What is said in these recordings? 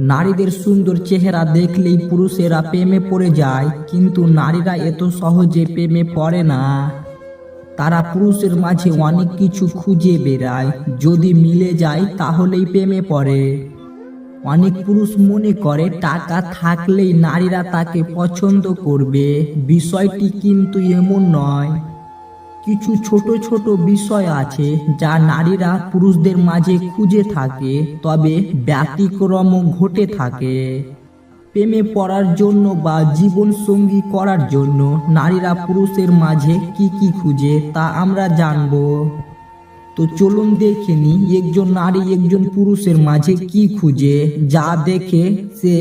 নারীদের সুন্দর চেহারা দেখলেই পুরুষেরা প্রেমে পড়ে যায়, কিন্তু নারীরা এত সহজে প্রেমে পড়ে না। তারা পুরুষের মাঝে অনেক কিছু খুঁজে বেড়ায়, যদি মিলে যায় তাহলেই প্রেমে পড়ে। অনেক পুরুষ মনে করে, টাকা থাকলেই নারীরা তাকে পছন্দ করবে, বিষয়টি কিন্তু এমন নয়। কিছু ছোট ছোট বিষয় আছে যা নারীরা পুরুষদের মাঝে খুঁজে থাকে, তবে ব্যতিক্রমও ঘটে থাকে। প্রেমে পড়ার জন্য বা জীবন সঙ্গী করার জন্য নারীরা পুরুষের মাঝে কি কি খুঁজে তা আমরা জানব। তো চলুন দেখে নি একজন নারী একজন পুরুষের মাঝে কি খুঁজে, যা দেখে সে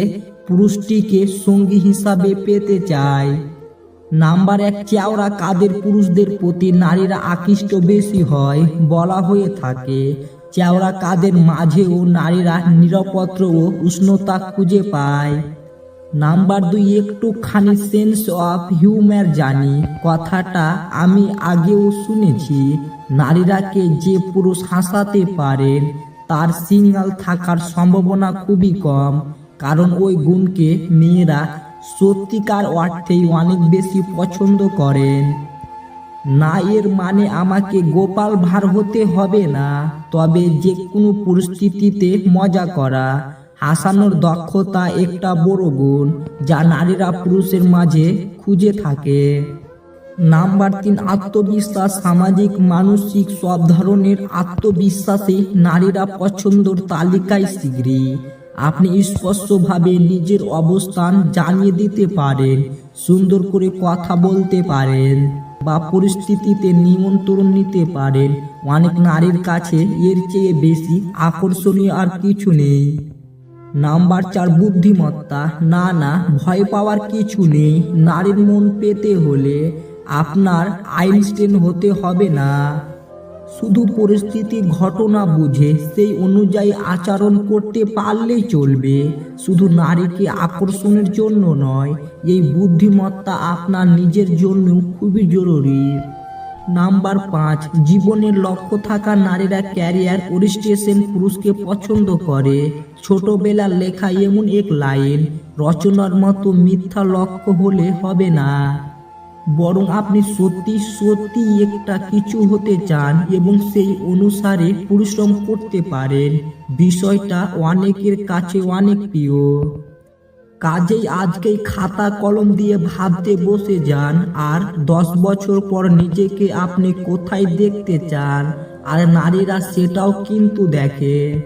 পুরুষটিকে সঙ্গী হিসাবে পেতে চায়। নাম্বার এক, চেওড়া কাদের পুরুষদের প্রতি নারীরা আকৃষ্ট বেশি হয় বলা হয়ে থাকে। চেওড়া কাদের মাঝেও নারীরা নিরাপত্র ও উষ্ণতা খুঁজে পায়। নাম্বার দুই, একটুখানি সেন্স অফ হিউম্যার জানি। কথাটা আমি আগেও শুনেছি নারীরাকে যে পুরুষ হাসাতে পারেন তার সিঙ্গাল থাকার সম্ভাবনা খুবই কম, কারণ ওই গুণকে মেয়েরা সত্যিকার অর্থেই অনেক বেশি পছন্দ করেন। না, এর মানে আমাকে গোপাল ভার হতে হবে না, তবে যে কোনো পরিস্থিতিতে মজা করা, হাসানোর দক্ষতা একটা বড় গুণ, যা নারীরা পুরুষের মাঝে খুঁজে থাকে। নাম্বার তিন, আত্মবিশ্বাস, সামাজিক, মানসিক, সব ধরনের আত্মবিশ্বাসে নারীরা পছন্দর তালিকায় শীঘ্রই আপনি স্পষ্টভাবে নিজের অবস্থান জানিয়ে দিতে পারেন, সুন্দর করে কথা বলতে পারেন বা পরিস্থিতিতে নিমন্ত্রণ নিতে পারেন। অনেক নারীর কাছে এর চেয়ে বেশি আকর্ষণীয় আর কিছু নেই। নাম্বার চার, বুদ্ধিমত্তা। না না, ভয় পাওয়ার কিছু নেই। নারীর মন পেতে হলে আপনার আইনস্টেন হতে হবে না। শুধু পরিস্থিতি ঘটনা বুঝে, সেই অনুযায়ী আচরণ করতে পারলেই চলবে। শুধু নারীকে আকর্ষণের জন্য নয়, এই বুদ্ধিমত্তা আপনার নিজের জন্য খুবই জরুরি। নাম্বার পাঁচ, জীবনের লক্ষ্য থাকা নারীরা ক্যারিয়ার ওরিস্টেশন পুরুষকে পছন্দ করে। ছোটবেলার লেখা এমন এক লাইন, রচনার মতো মিথ্যা লক্ষ্য হলে হবে না। বরং আপনি সত্যি সত্যি একটা কিছু হতে চান এবং সেই অনুসারে পরিশ্রম করতে পারেন। বিষয়টা অনেকের কাছে অনেক প্রিয়। কাজেই আজকেই খাতা কলম দিয়ে ভাবতে বসে যান আর দশ বছর পর নিজেকে আপনি কোথায় দেখতে চান? আর নারীরা সেটাও কিন্তু দেখে।